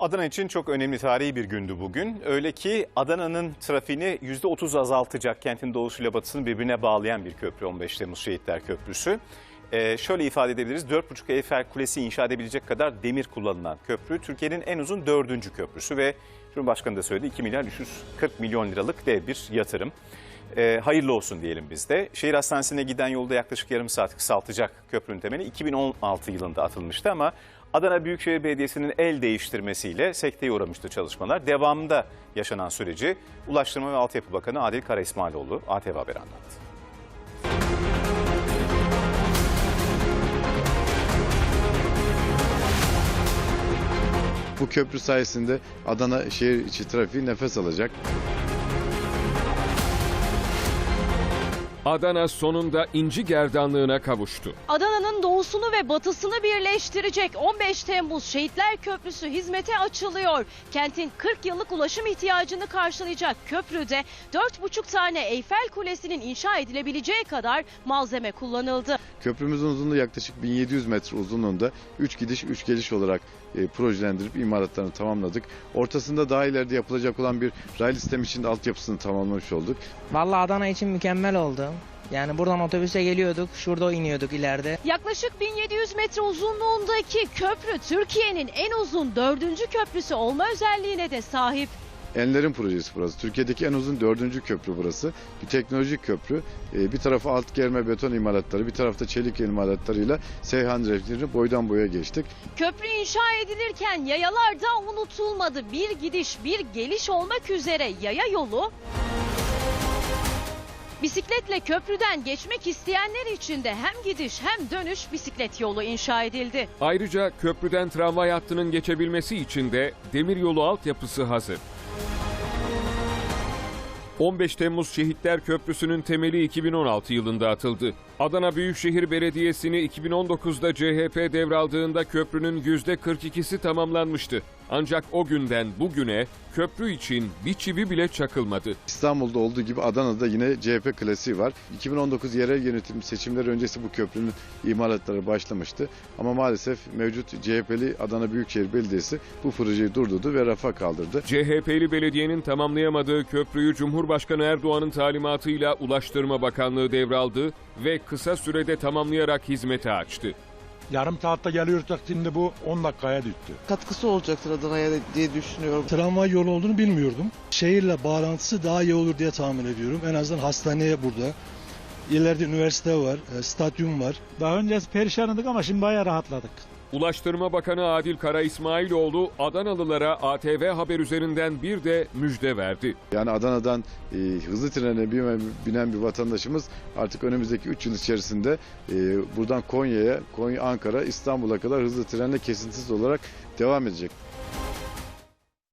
Adana için çok önemli tarihi bir gündü bugün. Öyle ki Adana'nın trafiğini %30 azaltacak kentin doğusuyla batısını birbirine bağlayan bir köprü 15 Temmuz Şehitler Köprüsü. Ee, şöyle ifade edebiliriz 4,5 Eyfel Kulesi inşa edebilecek kadar demir kullanılan köprü. Türkiye'nin en uzun dördüncü köprüsü ve Cumhurbaşkanı da söyledi 2 milyar 340 milyon liralık dev bir yatırım. Ee, hayırlı olsun diyelim biz de. Şehir hastanesine giden yolda yaklaşık yarım saat kısaltacak köprünün temeli 2016 yılında atılmıştı ama Adana Büyükşehir Belediyesi'nin el değiştirmesiyle sekteye uğramıştı çalışmalar. Devamında yaşanan süreci Ulaştırma ve Altyapı Bakanı Adil Kara İsmailoğlu ATV Haber anlattı. Bu köprü sayesinde Adana şehir içi trafiği nefes alacak. Adana sonunda inci gerdanlığına kavuştu. Adana'nın doğusunu ve batısını birleştirecek 15 Temmuz Şehitler Köprüsü hizmete açılıyor. Kentin 40 yıllık ulaşım ihtiyacını karşılayacak köprüde 4,5 tane Eyfel Kulesi'nin inşa edilebileceği kadar malzeme kullanıldı. Köprümüzün uzunluğu yaklaşık 1700 metre uzunluğunda 3 gidiş 3 geliş olarak e, projelendirip imalatlarını tamamladık. Ortasında daha ileride yapılacak olan bir raylı sistem için de altyapısını tamamlamış olduk. Vallahi Adana için mükemmel oldu. Yani buradan otobüse geliyorduk, şurada iniyorduk ileride. Yaklaşık 1700 metre uzunluğundaki köprü Türkiye'nin en uzun dördüncü köprüsü olma özelliğine de sahip. Enler'in projesi burası. Türkiye'deki en uzun dördüncü köprü burası. Bir teknolojik köprü. E, bir tarafı alt germe beton imalatları, bir tarafta çelik imalatlarıyla Seyhan Reflerini boydan boya geçtik. Köprü inşa edilirken yayalar da unutulmadı. Bir gidiş bir geliş olmak üzere yaya yolu Bisikletle köprüden geçmek isteyenler için de hem gidiş hem dönüş bisiklet yolu inşa edildi. Ayrıca köprüden tramvay hattının geçebilmesi için de demiryolu altyapısı hazır. 15 Temmuz Şehitler Köprüsü'nün temeli 2016 yılında atıldı. Adana Büyükşehir Belediyesi'ni 2019'da CHP devraldığında köprünün %42'si tamamlanmıştı. Ancak o günden bugüne köprü için bir çivi bile çakılmadı. İstanbul'da olduğu gibi Adana'da yine CHP klasiği var. 2019 yerel yönetim seçimleri öncesi bu köprünün imalatları başlamıştı. Ama maalesef mevcut CHP'li Adana Büyükşehir Belediyesi bu projeyi durdurdu ve rafa kaldırdı. CHP'li belediyenin tamamlayamadığı köprüyü Cumhurbaşkanı Erdoğan'ın talimatıyla Ulaştırma Bakanlığı devraldı ve kısa sürede tamamlayarak hizmete açtı. Yarım saatte geliyorsak şimdi bu 10 dakikaya düştü. katkısı olacaktır Adana'ya diye düşünüyorum. Tramvay yolu olduğunu bilmiyordum. Şehirle bağlantısı daha iyi olur diye tahmin ediyorum. En azından hastaneye burada. İleride üniversite var, e, stadyum var. Daha önce perişandık ama şimdi bayağı rahatladık. Ulaştırma Bakanı Adil Kara İsmailoğlu Adanalılara ATV Haber üzerinden bir de müjde verdi. Yani Adana'dan e, hızlı trene binen, bir vatandaşımız artık önümüzdeki 3 yıl içerisinde e, buradan Konya'ya, Konya, Ankara, İstanbul'a kadar hızlı trenle kesintisiz olarak devam edecek.